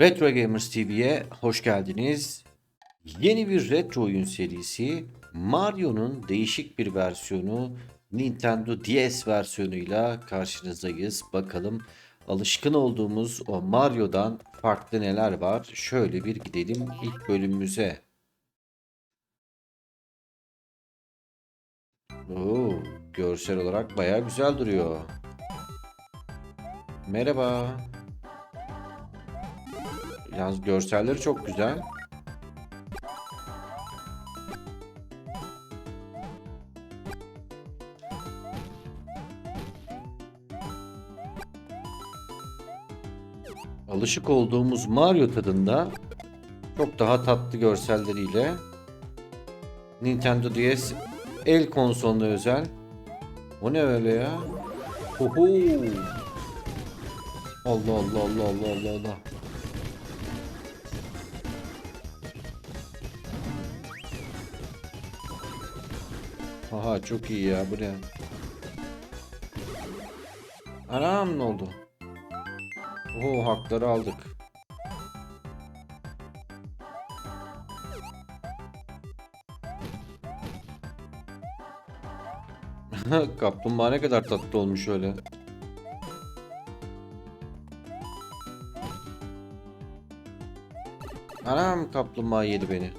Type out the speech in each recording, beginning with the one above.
Retro Gamers TV'ye hoş geldiniz. Yeni bir retro oyun serisi Mario'nun değişik bir versiyonu Nintendo DS versiyonuyla karşınızdayız. Bakalım alışkın olduğumuz o Mario'dan farklı neler var? Şöyle bir gidelim ilk bölümümüze. Oo, görsel olarak bayağı güzel duruyor. Merhaba. Yalnız görselleri çok güzel. Alışık olduğumuz Mario tadında çok daha tatlı görselleriyle Nintendo DS el konsoluna özel. O ne öyle ya? Oho. Allah Allah Allah Allah Allah Allah. Aha çok iyi ya bu ne? Anam ne oldu? Oho hakları aldık. Kaplumbağa ne kadar tatlı olmuş öyle. Anam kaplumbağa yedi beni.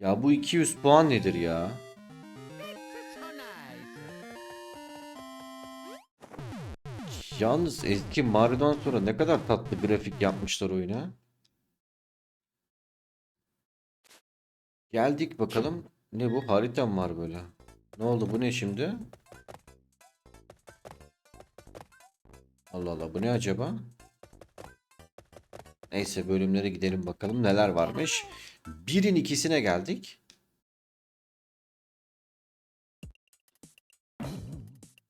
Ya bu 200 puan nedir ya? Yalnız eski Mario'dan sonra ne kadar tatlı grafik yapmışlar oyuna. Geldik bakalım. Ne bu? Harita mı var böyle? Ne oldu? Bu ne şimdi? Allah Allah bu ne acaba? Neyse bölümlere gidelim bakalım neler varmış. Birin ikisine geldik.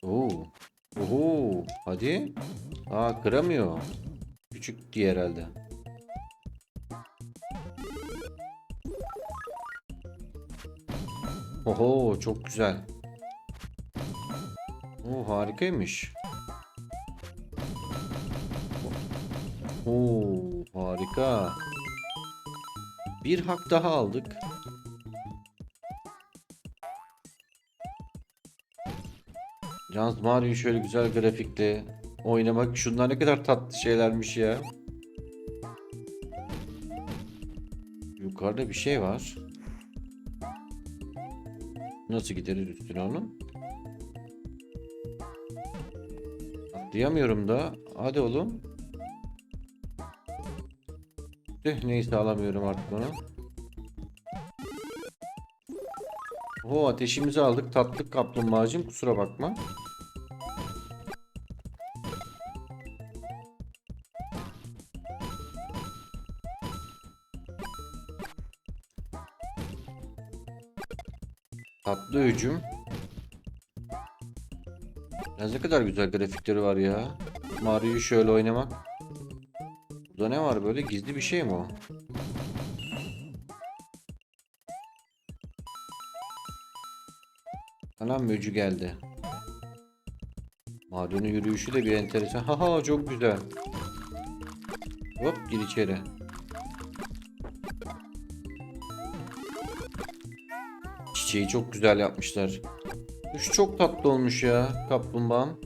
Oo. Oho. Hadi. Aa kıramıyor. Küçük diye herhalde. Oho çok güzel. Oo harikaymış. Oo harika. Bir hak daha aldık. Yalnız Mario şöyle güzel grafikle oynamak şunlar ne kadar tatlı şeylermiş ya. Yukarıda bir şey var. Nasıl gideriz üstüne onu? Atlayamıyorum da. Hadi oğlum. Tüh neyse alamıyorum artık onu. Oo ateşimizi aldık. Tatlı kaplumbağacım kusura bakma. Tatlı hücum. Ne kadar güzel grafikleri var ya. Mario'yu şöyle oynamak. Burada ne var böyle gizli bir şey mi o? Anam möcü geldi. Mario'nun yürüyüşü de bir enteresan. Haha çok güzel. Hop gir içeri. Çiçeği çok güzel yapmışlar. Kuş çok tatlı olmuş ya kaplumbağam.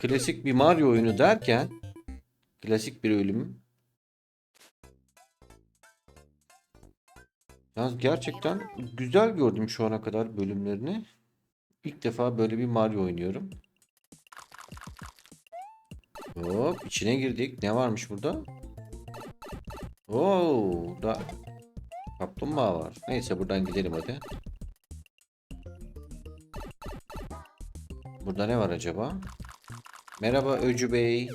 Klasik bir Mario oyunu derken klasik bir ölüm. Yalnız gerçekten güzel gördüm şu ana kadar bölümlerini. İlk defa böyle bir Mario oynuyorum. Hop içine girdik. Ne varmış burada? Oo, da kaplumbağa var. Neyse buradan gidelim hadi. Burada ne var acaba? Merhaba Öcü Bey.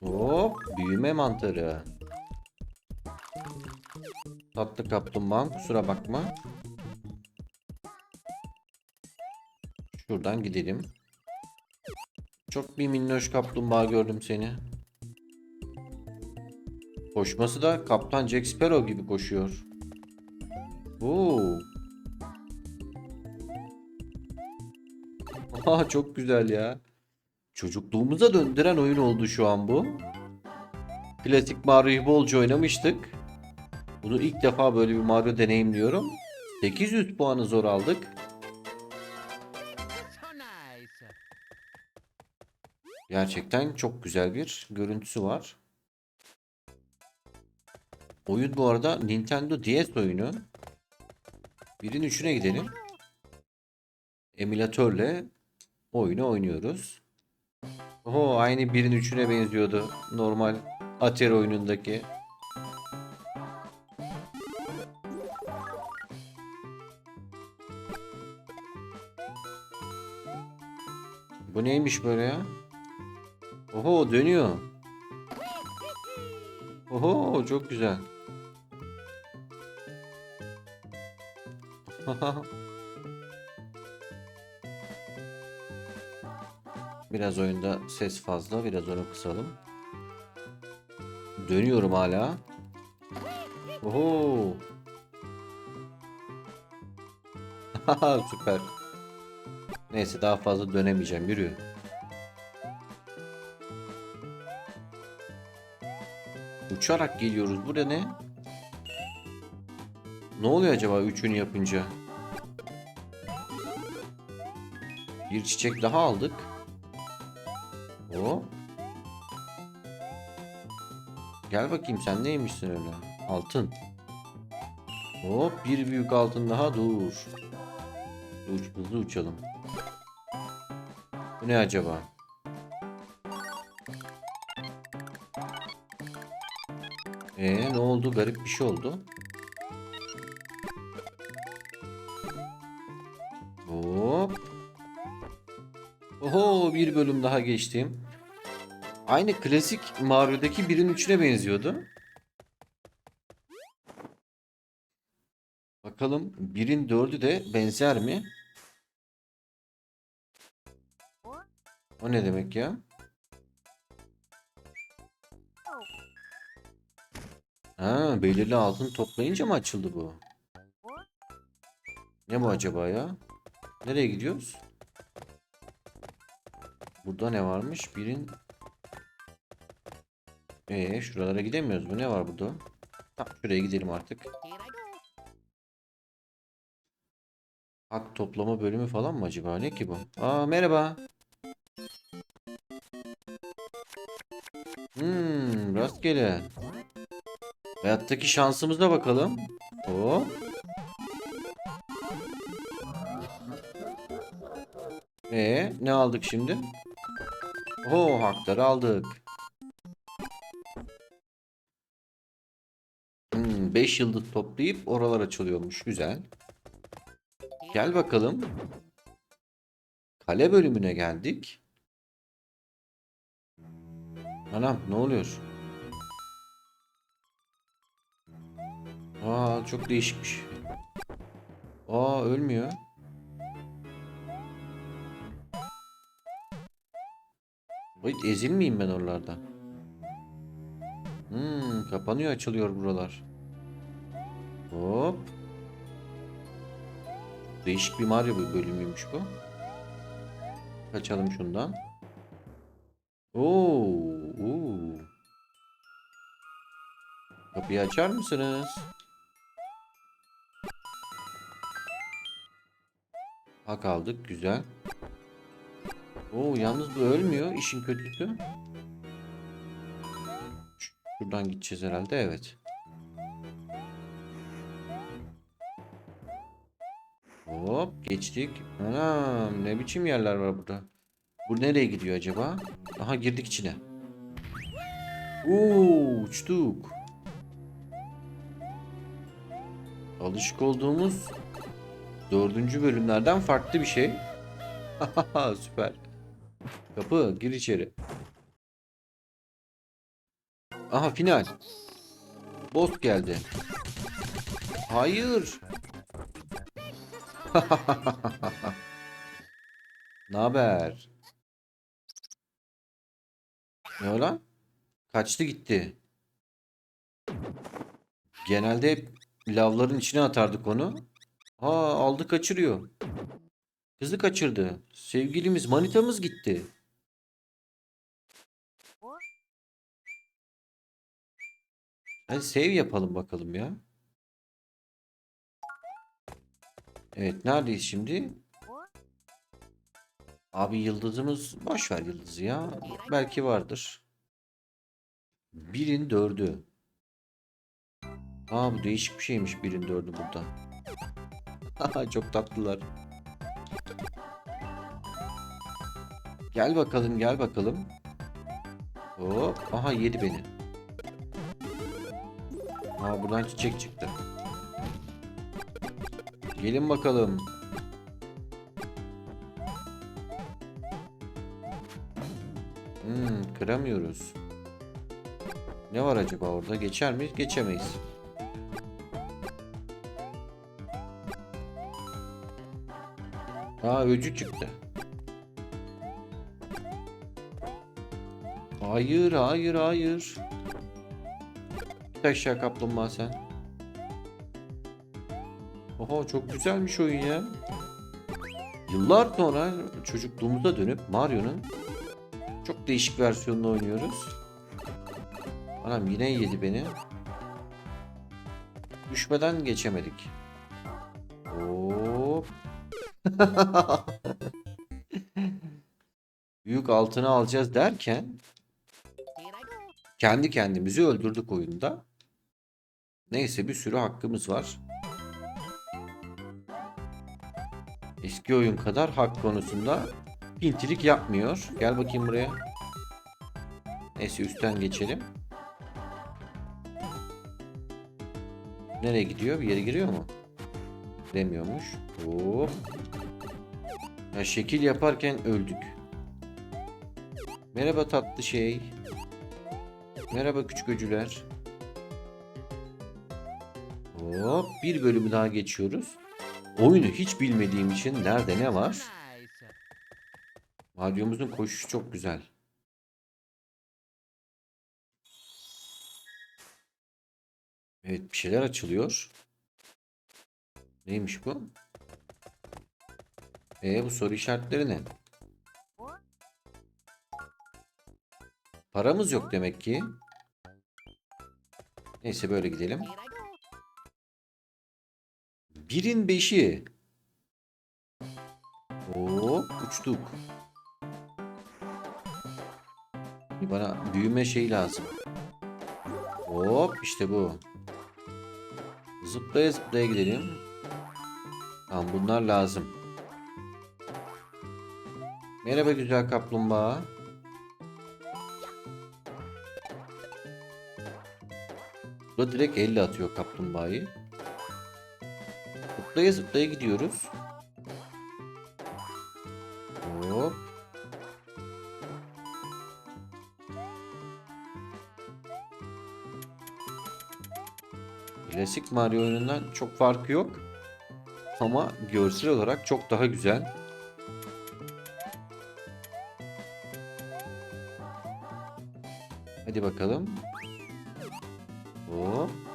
Hop büyüme mantarı. Tatlı kaplumbağam kusura bakma. Şuradan gidelim. Çok bir minnoş kaplumbağa gördüm seni. Koşması da Kaptan Jack Sparrow gibi koşuyor. Oo. Aa, çok güzel ya. Çocukluğumuza döndüren oyun oldu şu an bu. Klasik Mario'yu bolca oynamıştık. Bunu ilk defa böyle bir Mario deneyimliyorum. 800 puanı zor aldık. Gerçekten çok güzel bir görüntüsü var. Oyun bu arada Nintendo DS oyunu. Birin üçüne gidelim. Emülatörle oyunu oynuyoruz. Oho aynı birin üçüne benziyordu. Normal Atari oyunundaki. Bu neymiş böyle ya? Oho dönüyor. Oho çok güzel. Biraz oyunda ses fazla. Biraz onu kısalım. Dönüyorum hala. Oho. Süper. Neyse daha fazla dönemeyeceğim. Yürü. Uçarak geliyoruz. Burada ne? Ne oluyor acaba üçünü yapınca? Bir çiçek daha aldık. Gel bakayım sen neymişsin öyle? Altın. Hop bir büyük altın daha dur. Uç, hızlı uçalım. Bu ne acaba? Ee ne oldu? Garip bir şey oldu. Hop. Oho bir bölüm daha geçtim. Aynı klasik Mario'daki birin üçüne benziyordu. Bakalım birin dördü de benzer mi? O ne demek ya? Ha, belirli altın toplayınca mı açıldı bu? Ne bu acaba ya? Nereye gidiyoruz? Burada ne varmış? Birin... Ee, şuralara gidemiyoruz mu? Ne var burada? Ha, şuraya gidelim artık. Hak toplama bölümü falan mı acaba? Ne ki bu? Aa merhaba. Hmm, rastgele. Hayattaki şansımıza bakalım. Hop. Ee, ne aldık şimdi? Oo, hakları aldık. 5 yıldız toplayıp oralar açılıyormuş. Güzel. Gel bakalım. Kale bölümüne geldik. Anam ne oluyor? Aa çok değişikmiş. Aa ölmüyor. Vay ezilmeyeyim ben oralarda. Hmm, kapanıyor açılıyor buralar. Hop. Değişik bir Mario bölümüymüş bu. Kaçalım şundan. Oo, oo. Kapıyı açar mısınız? Hak aldık güzel. Oo yalnız bu ölmüyor işin kötüsü. Şuradan gideceğiz herhalde evet. Hop geçtik. Anam ne biçim yerler var burada. Bu nereye gidiyor acaba? Aha girdik içine. Oo uçtuk. Alışık olduğumuz dördüncü bölümlerden farklı bir şey. Süper. Kapı gir içeri. Aha final. Boss geldi. Hayır. Ne haber? Ne o lan? Kaçtı gitti. Genelde hep lavların içine atardık onu. Aa aldı kaçırıyor. Kızı kaçırdı. Sevgilimiz manitamız gitti. Hadi save yapalım bakalım ya. Evet neredeyiz şimdi? Abi yıldızımız boş ver yıldızı ya. Belki vardır. Birin dördü. Aa bu değişik bir şeymiş birin dördü burada. Haha, Çok tatlılar. Gel bakalım gel bakalım. Hop. Aha yedi beni. Aa buradan çiçek çıktı. Gelin bakalım. Hmm, kıramıyoruz. Ne var acaba orada? Geçer miyiz? Geçemeyiz. Aa öcü çıktı. Hayır, hayır, hayır. Git aşağı kaplumbağa sen. Oho çok güzelmiş oyun ya. Yıllar sonra çocukluğumuza dönüp Mario'nun çok değişik versiyonunu oynuyoruz. Anam yine yedi beni. Düşmeden geçemedik. Hop. Büyük altını alacağız derken kendi kendimizi öldürdük oyunda. Neyse bir sürü hakkımız var. Eski oyun kadar hak konusunda pintilik yapmıyor. Gel bakayım buraya. Neyse üstten geçelim. Nereye gidiyor? Bir yere giriyor mu? Demiyormuş. Hop. Ya şekil yaparken öldük. Merhaba tatlı şey. Merhaba küçük öcüler. Hop bir bölümü daha geçiyoruz. Oyunu hiç bilmediğim için nerede ne var? Mario'muzun koşuşu çok güzel. Evet bir şeyler açılıyor. Neymiş bu? E bu soru işaretleri ne? Paramız yok demek ki. Neyse böyle gidelim. Birin beşi. Hop uçtuk. Bana büyüme şeyi lazım. Hop işte bu. Zıplaya zıplaya gidelim. Tamam bunlar lazım. Merhaba güzel kaplumbağa. Bu direkt elle atıyor kaplumbağayı. Zıplaya zıplaya gidiyoruz. Hop. Klasik Mario oyunundan çok farkı yok. Ama görsel olarak çok daha güzel. Hadi bakalım. Hop.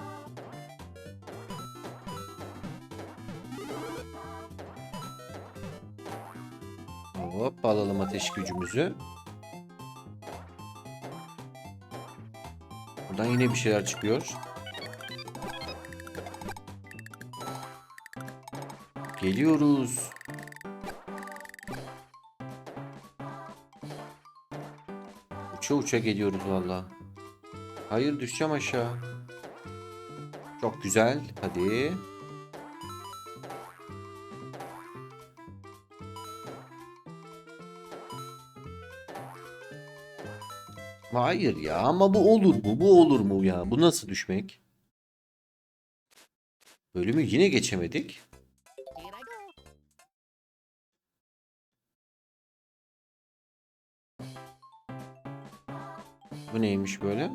Ateş gücümüzü. Buradan yine bir şeyler çıkıyor. Geliyoruz. Uça uça geliyoruz valla. Hayır düşeceğim aşağı. Çok güzel. Hadi. Hayır ya ama bu olur mu? Bu olur mu ya? Bu nasıl düşmek? Bölümü yine geçemedik. Bu neymiş böyle?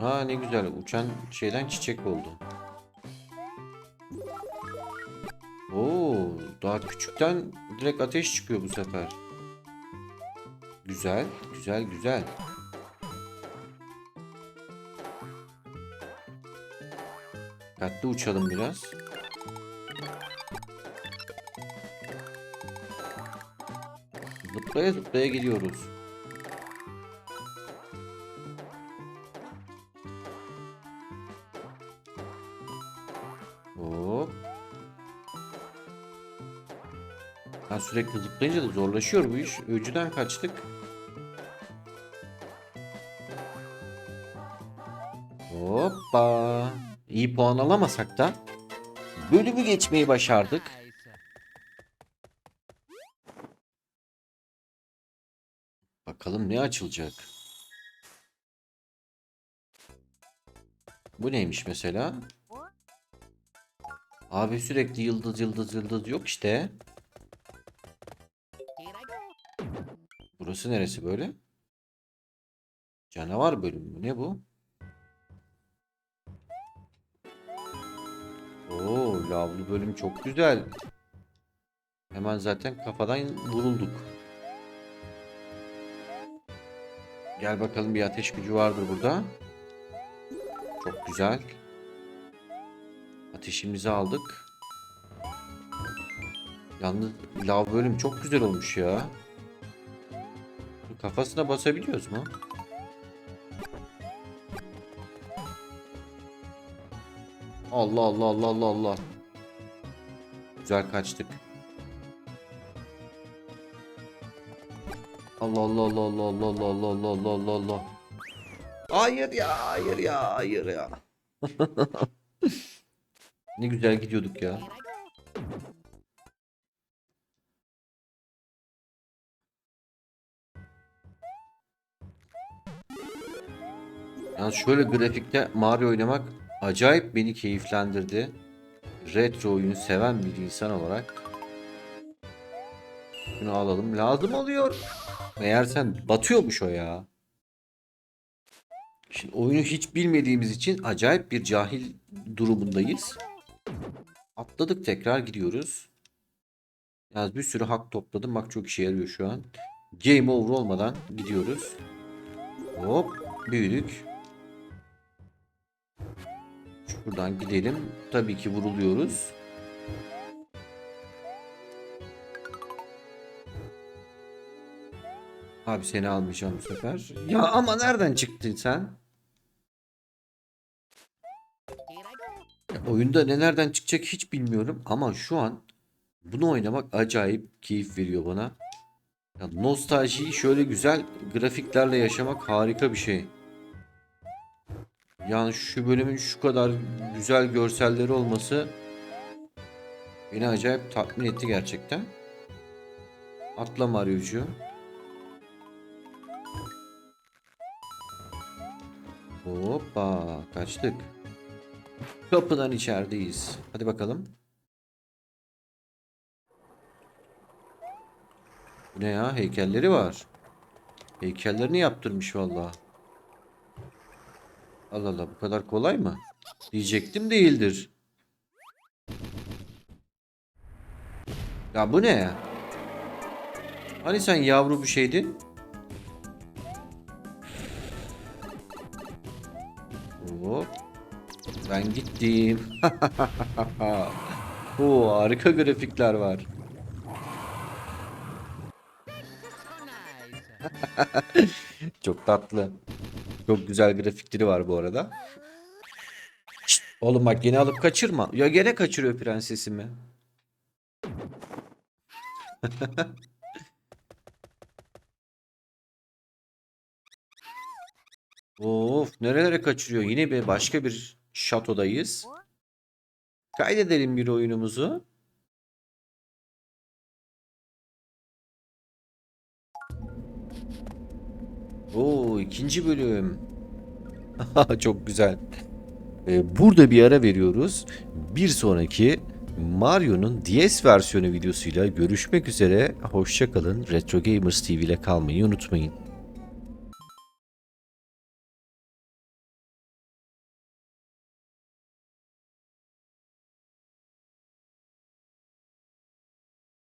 Ha ne güzel uçan şeyden çiçek oldu. Oo, daha küçükten direkt ateş çıkıyor bu sefer. Güzel, güzel, güzel. Dikkatli uçalım biraz. Zıplaya zıplaya gidiyoruz. Hop. Ha, sürekli zıplayınca da zorlaşıyor bu iş. Öcüden kaçtık. Hoppa. İyi puan alamasak da bölümü geçmeyi başardık. Bakalım ne açılacak. Bu neymiş mesela? Abi sürekli yıldız yıldız yıldız yok işte. Burası neresi böyle? Canavar bölümü mü? Ne bu? Oo, lavlı bölüm çok güzel. Hemen zaten kafadan vurulduk. Gel bakalım bir ateş gücü vardır burada. Çok güzel. Ateşimizi aldık. Yalnız lav bölüm çok güzel olmuş ya. Kafasına basabiliyoruz mu? Allah Allah Allah Allah Allah. Güzel kaçtık. Allah Allah Allah Allah Allah Allah Allah Allah Allah Allah. Hayır ya hayır ya hayır ya. ne güzel gidiyorduk ya. Yani şöyle grafikte Mario oynamak acayip beni keyiflendirdi. Retro oyunu seven bir insan olarak. Şunu alalım. Lazım oluyor. Meğer sen batıyormuş o ya. Şimdi oyunu hiç bilmediğimiz için acayip bir cahil durumundayız. Atladık tekrar gidiyoruz. Yalnız bir sürü hak topladım. Bak çok işe yarıyor şu an. Game over olmadan gidiyoruz. Hop büyüdük. Şuradan gidelim. Tabii ki vuruluyoruz. Abi seni almayacağım bu sefer. Ya ama nereden çıktın sen? Oyunda ne nereden çıkacak hiç bilmiyorum ama şu an bunu oynamak acayip keyif veriyor bana. Ya nostaljiyi şöyle güzel grafiklerle yaşamak harika bir şey. Yani şu bölümün şu kadar güzel görselleri olması beni acayip tatmin etti gerçekten. Atla Mario'cu. Hoppa kaçtık. Kapıdan içerideyiz. Hadi bakalım. Bu ne ya? Heykelleri var. Heykellerini yaptırmış vallahi. Allah Allah bu kadar kolay mı? Diyecektim değildir. Ya bu ne ya? Hani sen yavru bir şeydin? Hop. Ben gittim. Oo, harika grafikler var. Çok tatlı. Çok güzel grafikleri var bu arada. Şşt, oğlum bak yine alıp kaçırma. Ya gene kaçırıyor prensesimi. of nerelere kaçırıyor? Yine bir başka bir şatodayız. Kaydedelim bir oyunumuzu. Oo ikinci bölüm. Çok güzel. Ee, burada bir ara veriyoruz. Bir sonraki Mario'nun DS versiyonu videosuyla görüşmek üzere. Hoşçakalın. Retro Gamers TV ile kalmayı unutmayın.